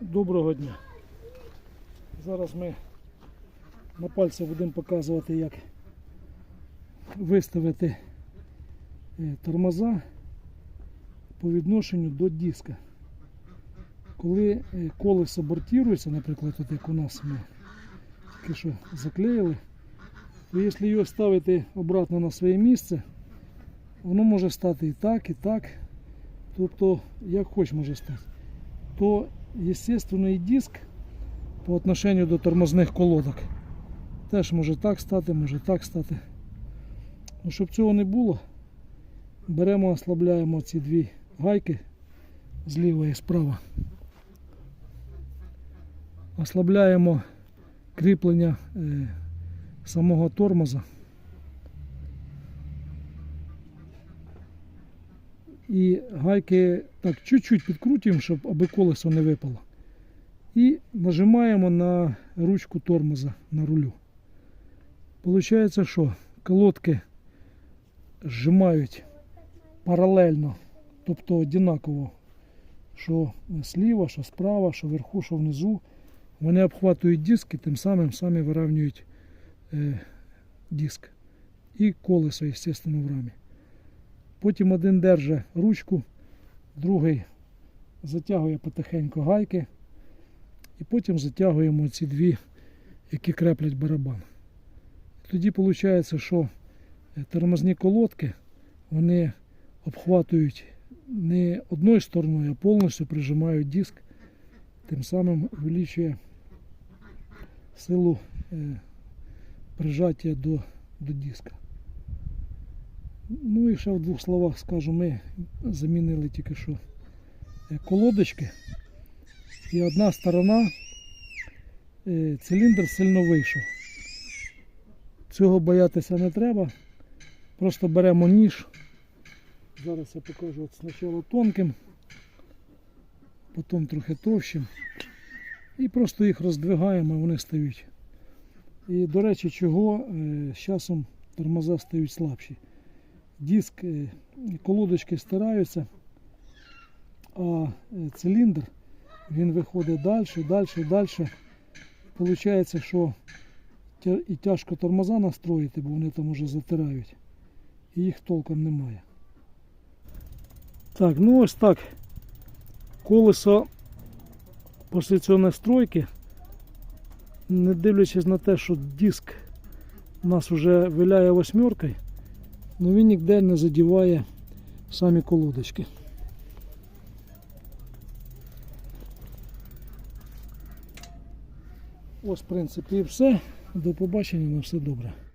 Доброго дня. Зараз ми на пальці будемо показувати, як виставити е, тормоза по відношенню до диска. Коли е, колесо бортірується, наприклад, от як у нас ми тільки що заклеїли, то якщо його ставити обратно на своє місце, воно може стати і так, і так. Тобто, як хоч може стати. То, естественно, диск по отношенню до тормозних колодок теж може так стати, може так стати. Ну, щоб цього не було, беремо, ослабляємо ці дві гайки зліва і справа. Ослабляємо кріплення е, самого тормоза. І гайки так чуть-чуть підкрутюємо, щоб аби колесо не випало. І нажимаємо на ручку тормоза на рулю. Получається, що колодки зжимають паралельно, тобто однаково, що зліва, що справа, що вверху, що внизу. Вони обхватують диск і тим самим самі вирівнюють е, диск. І колесо, естественно, в рамі. Потім один держить ручку, другий затягує потихеньку гайки. І потім затягуємо ці дві, які креплять барабан. Тоді виходить, що е, тормозні колодки вони обхватують не одною стороною, а повністю прижимають диск, тим самим увеличує силу е, прижаття до, до диска. Ну і ще в двох словах скажу, ми замінили тільки що е, колодочки. І одна сторона е, циліндр сильно вийшов. Цього боятися не треба. Просто беремо ніж. Зараз я покажу от спочатку тонким, потім трохи товщим. І просто їх роздвигаємо, вони стають. І до речі, чого е, з часом тормоза стають слабші. Диск, е, колодочки стираються, а е, циліндр він виходить далі, далі, далі. Получається, що і тяжко тормоза настроїти, бо вони там уже затирають. І їх толком немає. Так, ну ось так. Колесо після цього настройки, не дивлячись на те, що диск у нас вже виляє восьмеркою, але він ніде не задіває самі колодочки. Ось, в принципі, і все. До побачення, на все добре.